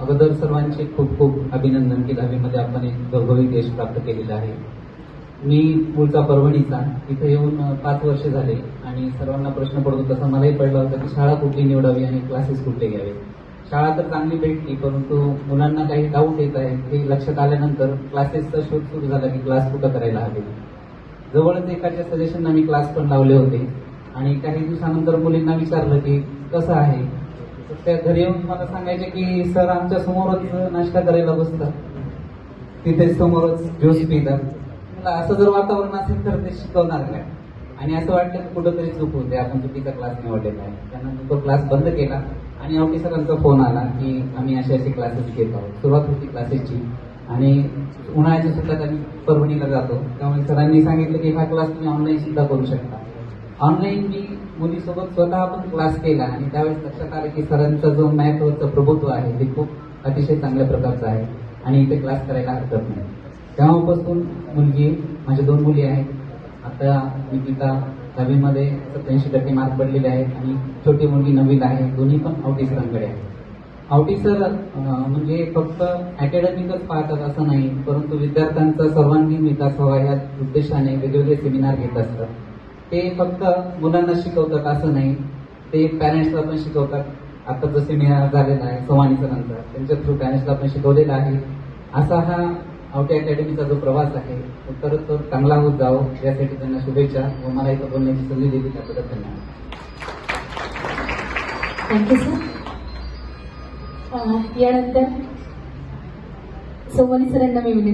अगोदर सर्वांचे खूप खूप अभिनंदन की दहावीमध्ये आपण एक गौरवी यश प्राप्त केलेला आहे. मी मूळचा परभणीचा इथे येऊन पाच वर्ष झाले आणि सर्वांना प्रश्न पडतो तसा मलाही पडला होता की शाळा कुठली निवडावी आणि क्लासेस कुठले घ्यावे. शाळा तर चांगली भेटली परंतु मुलांना काही डाऊट येत आहे हे लक्षात आल्यानंतर क्लासेसचा शोध सुरू झाला की क्लास कुठं करायला हवे. जवळच एकाच्या सजेशनना मी क्लास पण लावले होते आणि काही दिवसानंतर मुलींना विचारलं की कसं आहे? त्या घरी येऊन मला सांगायचे की सर आमच्या समोरच नाश्ता करायला बसतात तिथे समोरच ज्यूस पितात. मला असं जर वातावरण असेल तर ते शिकवणार काय आणि असं वाटलं की कुठंतरी चूक होते. आपण चुकीचा क्लास निवडलेला आहे. त्यानंतर तो क्लास बंद केला आणि आवटी सरांचा फोन आला की आम्ही असे असे क्लासेस घेत आहोत. सुरुवात होती क्लासेसची आणि उन्हाळ्याच्या सुट्ट्यात आम्ही परभणीला जातो. त्यामुळे सरांनी सांगितलं की हा क्लास तुम्ही ऑनलाईन सुद्धा करू शकता. ऑनलाईन मी मुलीसोबत स्वतः पण क्लास केला आणि त्यावेळेस लक्षात आलं की सरांचा जो मॅथवरचं प्रभुत्व आहे ते खूप अतिशय चांगल्या प्रकारचं आहे आणि इथे क्लास करायला हरकत नाही. तेव्हापासून मुलगी माझ्या दोन मुली आहेत. आता निकिता दहावीमध्ये सत्याऐंशी टक्के मार्क पडलेले आहेत आणि छोटी मुलगी नवीन आहे. दोन्ही पण आवटी सरांकडे आहेत. आवटी सर म्हणजे फक्त अकॅडमिकच पाहतात असं नाही परंतु विद्यार्थ्यांचा सर्वांगीण विकास व्हावा या उद्देशाने वेगवेगळे सेमिनार घेत असतात. ते फक्त मुलांना शिकवतात असं नाही. ते पॅरेंट्सला पण शिकवतात. आता जसे मी झालेला आहे सवानीचा नंतर त्यांच्या थ्रू पॅरेंट्सला पण शिकवलेला आहे. असा हा आवटे अकॅडमीचा जो प्रवास आहे तो परत तो चांगला होत जावो यासाठी त्यांना शुभेच्छा व मला इथं बोलण्याची संधी दिली त्याबद्दल धन्यवाद. थँक्यू सर यानंतर सोमनी सरांना मी विनंती